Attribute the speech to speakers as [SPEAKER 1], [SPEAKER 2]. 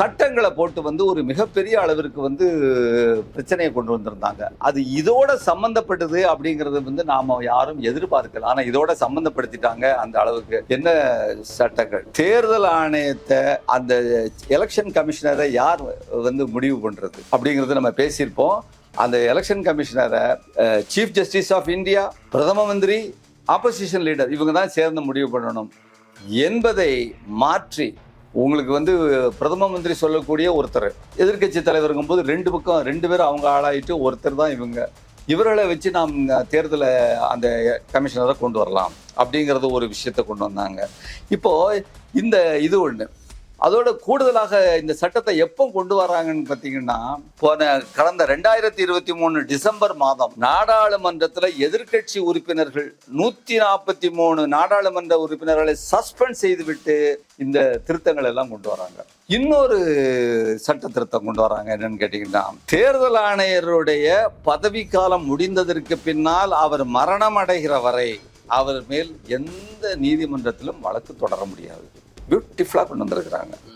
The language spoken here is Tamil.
[SPEAKER 1] சட்டங்களை போட்டு வந்து ஒரு மிகப்பெரிய அளவிற்கு வந்து பிரச்சனையை கொண்டு வந்திருந்தாங்க. அது இதோட சம்பந்தப்பட்டது அப்படிங்கறது வந்து நாம யாரும் எதிர்பார்க்கல. ஆனா இதோட சம்பந்தப்படுத்திட்டாங்க அந்த அளவுக்கு. என்ன சட்டங்கள்? தேர்தல் ஆணையத்தை அந்த எலெக்ஷன் கமிஷனரை யார் வந்து முடிவு பண்றது அப்படிங்கறது நம்ம பேசியிருப்போம். அந்த எலெக்ஷன் கமிஷனரை சீஃப் ஜஸ்டிஸ் ஆஃப் இந்தியா பிரதம மந்திரி ஆப்போசிஷன் லீடர் இவங்க தான் சேர்ந்து முடிவு பண்ணணும். என்பதை மாற்றி உங்களுக்கு வந்து பிரதம மந்திரி சொல்லக்கூடிய ஒருத்தர். எதிர்க்கட்சி தலைவருங்கும் போது ரெண்டு பக்கம் ரெண்டு பேரும் அவங்க ஆளாயிட்டு ஒருத்தர் தான் இவங்க. இவர்களை வச்சு நாம் தேர்தலை அந்த கமிஷனரை கொண்டு வரலாம் அப்படிங்கிறது ஒரு விஷயத்தை கொண்டு வந்தாங்க. இப்போ இந்த இது ஒன்று அதோட கூடுதலாக இந்த சட்டத்தை எப்போ கொண்டு வராங்கன்னு பார்த்தீங்கன்னா போன கடந்த ரெண்டாயிரத்தி இருபத்தி மூணு டிசம்பர் மாதம் நாடாளுமன்றத்தில் எதிர்க்கட்சி உறுப்பினர்கள் நூத்தி நாற்பத்தி மூணு நாடாளுமன்ற உறுப்பினர்களை சஸ்பெண்ட் செய்துவிட்டு இந்த திருத்தங்கள் எல்லாம் கொண்டு வராங்க. இன்னொரு சட்ட திருத்தம் கொண்டு வராங்க என்னன்னு கேட்டீங்கன்னா தேர்தல் ஆணையருடைய பதவிக்காலம் முடிந்ததற்கு பின்னால் அவர் மரணம் அடைகிற வரை அவர் மேல் எந்த நீதிமன்றத்திலும் வழக்கு தொடர முடியாது. பியூட்டிஃபுல்லாக கொண்டு வந்திருக்கிறாங்க.